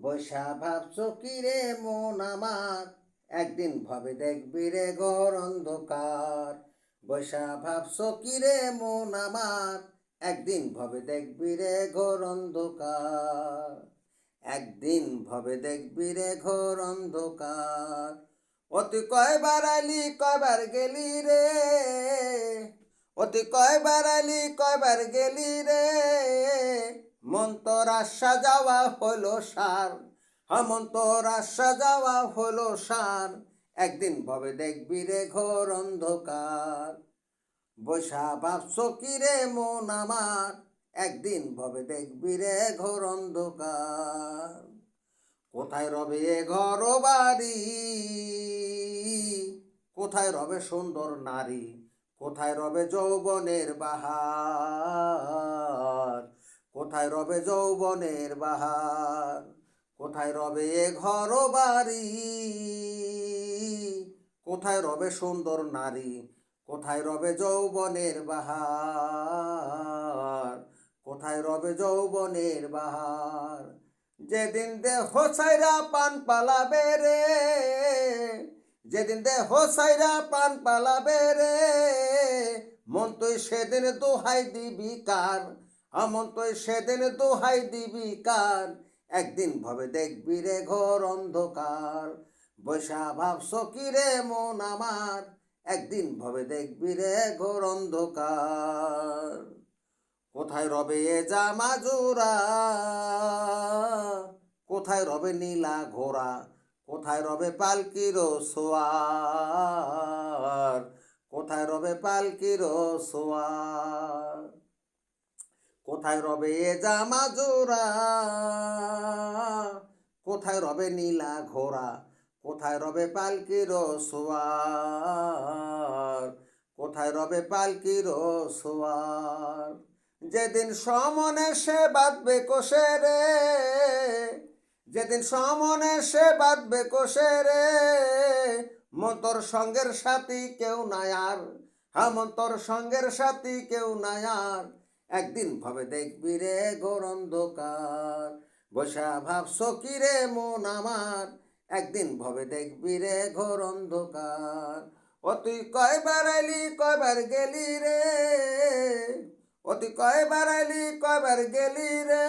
বৈশা ভাবছ কি রে মন আমার? একদিন ভবে দেখবি রে ঘর অন্ধকার। বৈশা ভাবছ কি রে মন আমার? একদিন ভবে দেখবি রে ঘর অন্ধকার। একদিন ভবে দেখবি রে ঘর অন্ধকার। অতি কয়বার আলি কয়বার গেলি রে? অতি কয়বার আলি কয়বার গেলি রে? মন্তর আশা যাওয়া হলো সার, হেমন্তর আশা যাওয়া হলো সার। একদিন ভবে দেখবি রে ঘোর অন্ধকার। বৈশা ভাবছ কি রে মন আমার? একদিন ভবে দেখবি রে ঘোর অন্ধকার। কোথায় রবে এ ঘর বাড়ি? কোথায় রবে সুন্দর নারী? কোথায় রবে যৌবনের বাহার? কোথায় রবে যৌবনের বাহার? কোথায় রবে এ ঘর বাড়ি? কোথায় রবে সুন্দর নারী? কোথায় রবে যৌবনের বাহার? কোথায় রবে যৌবনের বাহার? যেদিন দে হোসাইরা পান পালাবে রে, যেদিন দে হোসাইরা পান পালাবে রে, মন তুই সেদিন দোহাই দিবি কার? আমন তুই সেদিন দোহাই দিবি কার? একদিন ভবে দেখবি রে ঘোর অন্ধকার। বৈশা ভাবছ কি রে মন আমার? একদিন ভবে দেখবি রে ঘোর অন্ধকার। কোথায় রবে এ জামা জোড়া? কোথায় রবে নীলা ঘোড়া? কোথায় রবে পালকির সোয়ার? কোথায় রবে পালকির সোয়ার? কোথায় রবে এ জামা জোড়া? কোথায় রবে নীলা ঘোড়া? কোথায় রবে পালকির সোয়ার? কোথায় রবে পালকির সোয়ার? যেদিন সমনে সে বাঁধবে কোষে রে যেদিন সমনে সে বাঁধবে কোষে রে মন্তর সঙ্গের সাথী কেউ নাই আর। হেমন্তর সঙ্গের সাথী কেউ নাই আর। একদিন ভাবে দেখবি রে ঘোর অন্ধকার। বসা ভাবছ কি রে মন আমার? একদিন ভবে দেখবি রে ঘোর অন্ধকার। ও তুই কয়বার এলি, কয়বার গেলি রে? অতি কয়বার এলি, কয়বার গেলি রে?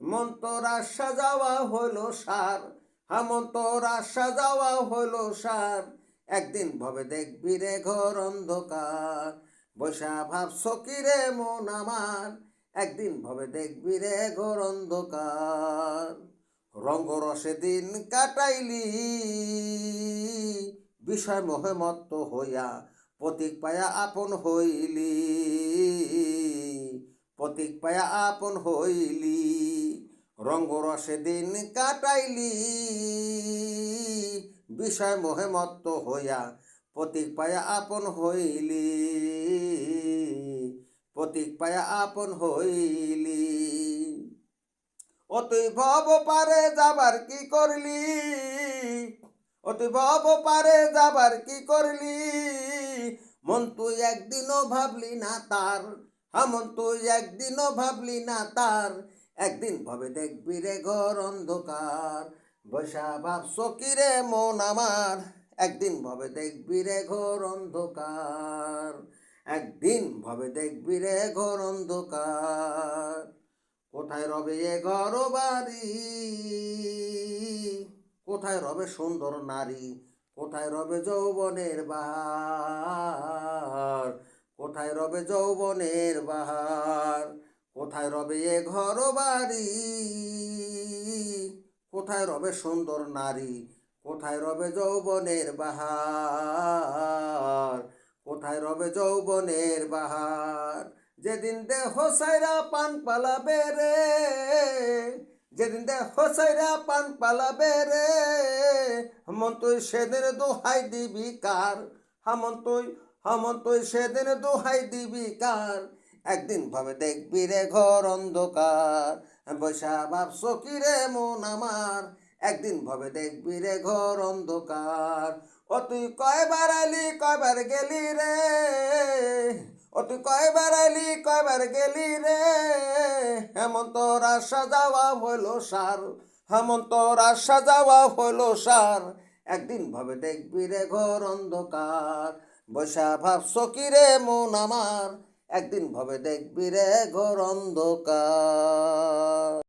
মন তোর আশা যাওয়া হলো সার। হামন তোর আশা যাওয়া হলো সার। একদিন ভবে দেখবি রে ঘর অন্ধকার। বসা ভাবছ কি রে মন আমার, একদিন ভবে দেখবি রে ঘর অন্ধকার। রঙ্গ রসে দিন কাটাইলি, বিষয় মোহে মত্ত হইয়া প্রতীক পায়া আপন হইলি। প্রতীক পায়া আপন হইলি রঙ্গ রসে দিন কাটাইলি, বিষয় মোহে মত্ত হইয়া প্রতীক পায়া আপন হইলি, প্রতীক পায়া আপন হইলি। তুই ভব পারে যাবার কি করলি? তুই ভব পারে যাবার কি করলি? মন তুই একদিনও ভাবলি না তার হামন তুই একদিনও ভাবলি না তার। একদিন ভবে দেখবি রে ঘর অন্ধকার, বসা ভাবছ কি রে মন আমার? একদিন ভবে দেখবি রে ঘর অন্ধকার, একদিন ভবে দেখবি রে ঘর অন্ধকার। কোথায় রবে এ ঘর বাড়ি? কোথায় রবে সুন্দর নারী? কোথায় রবে যৌবনের বাহার? কোথায় রবে যৌবনের বাহার? কোথায় রবে এ ঘর বাড়ি? কোথায় রবে সুন্দর নারী? কোথায় রবে যৌবনের বাহার? কোথায় রবে যৌবনের বাহার? যেদিন দে হোসাইরা পান পালাবে রে, যেদিন দে হোসাইরা পান পালাবে রে, হেমন তুই সেদিন দোহাই দিবি কার? হেমন তুই হেমন তুই সেদিন দোহাই দিবি কার? একদিন ভাবে দেখবি রে ঘর অন্ধকার বৈশা ভাবছ কি রে মন আমার? একদিন ভবে দেখবি রে ঘর অন্ধকার। ও তুই কয়বার আলি কয়বার গেলি রে? ও তুই কয়বার আলি কয়বার গেলি রে? হেমন্ত রাশা যাওয়া হইল সার হেমন্তর আশা যাওয়া হলো সার। একদিন ভবে দেখবি রে ঘর অন্ধকার। বৈশা ভাবছ কি রে মন আমার? একদিন ভবে দেখবি রে ঘর অন্ধকার।